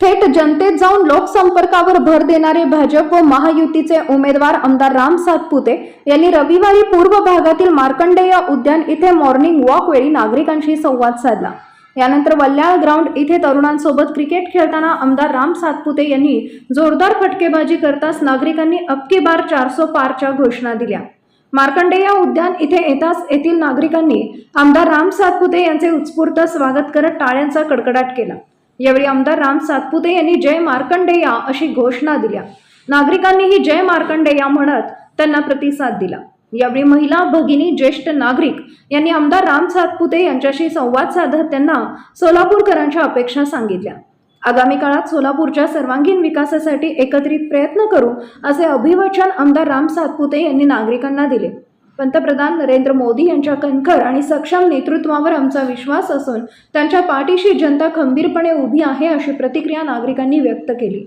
थेट जनतेत जाऊन लोकसंपर्कावर भर देणारे भाजप व महायुतीचे उमेदवार आमदार राम सातपुते यांनी रविवारी पूर्व भागातील मार्कंडेय उद्यान इथे मॉर्निंग वॉक वेळी नागरिकांशी संवाद साधला. यानंतर वल्याळ ग्राउंड इथे तरुणांसोबत क्रिकेट खेळताना आमदार राम सातपुते यांनी जोरदार फटकेबाजी करताच नागरिकांनी अबकी बार चारसो पारच्या घोषणा दिल्या. मार्कंडेय उद्यान इथे येताच येथील नागरिकांनी आमदार राम सातपुते यांचे उत्स्फूर्त स्वागत करत टाळ्यांचा कडकडाट केला. यावेळी आमदार राम सातपुते यांनी जय मार्कंडेया अशी घोषणा दिल्या. नागरिकांनीही जय मार्कंडेया म्हणत त्यांना प्रतिसाद दिला. यावेळी महिला भगिनी ज्येष्ठ नागरिक यांनी आमदार राम सातपुते यांच्याशी संवाद साधत त्यांना सोलापूरकरांच्या अपेक्षा सांगितल्या. आगामी काळात सोलापूरच्या सर्वांगीण विकासासाठी एकत्रित प्रयत्न करू असे अभिवचन आमदार राम सातपुते यांनी नागरिकांना दिले. पंतप्रधान नरेंद्र मोदी यांच्या कणखर आणि सक्षम नेतृत्वावर आमचा विश्वास असून त्यांच्या पाठीशी जनता खंबीरपणे उभी आहे अशी प्रतिक्रिया नागरिकांनी व्यक्त केली.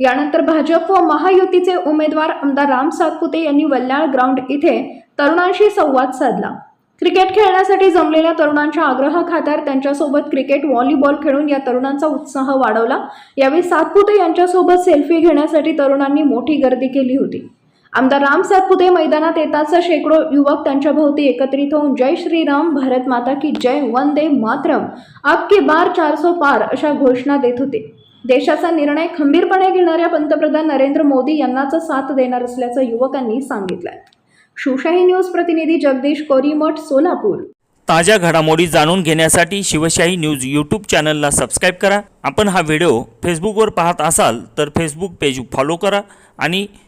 यानंतर भाजप व महायुतीचे उमेदवार आमदार राम सातपुते यांनी वल्याळ ग्राउंड इथे तरुणांशी संवाद साधला. क्रिकेट खेळण्यासाठी जमलेल्या तरुणांच्या आग्रह खात्यार त्यांच्यासोबत क्रिकेट व्हॉलीबॉल खेळून या तरुणांचा उत्साह वाढवला. यावेळी सातपुते यांच्यासोबत सेल्फी घेण्यासाठी तरुणांनी मोठी गर्दी केली होती. आमदार राम सातपुते मैदानात येताच शेकडो युवक त्यांच्या भोवती एकत्रित होऊन जय श्रीराम भारत माता की जय वंदे मातरम अब बार बार चारसो पार अशा घोषणा देत होते. देशाचा निर्णय खंबीरपणे घेणाऱ्या पंतप्रधान नरेंद्र मोदी यांनाच साथ देणार असल्याचं युवकांनी सांगितलंय. शिवशाही न्यूज प्रतिनिधी जगदीश कोरीमठ सोलापूर. ताज्या घडामोडी जाणून घेण्यासाठी शिवशाही न्यूज यूट्यूब चॅनलला सबस्क्राईब करा. आपण हा व्हिडिओ फेसबुकवर पाहत असाल तर फेसबुक पेज फॉलो करा आणि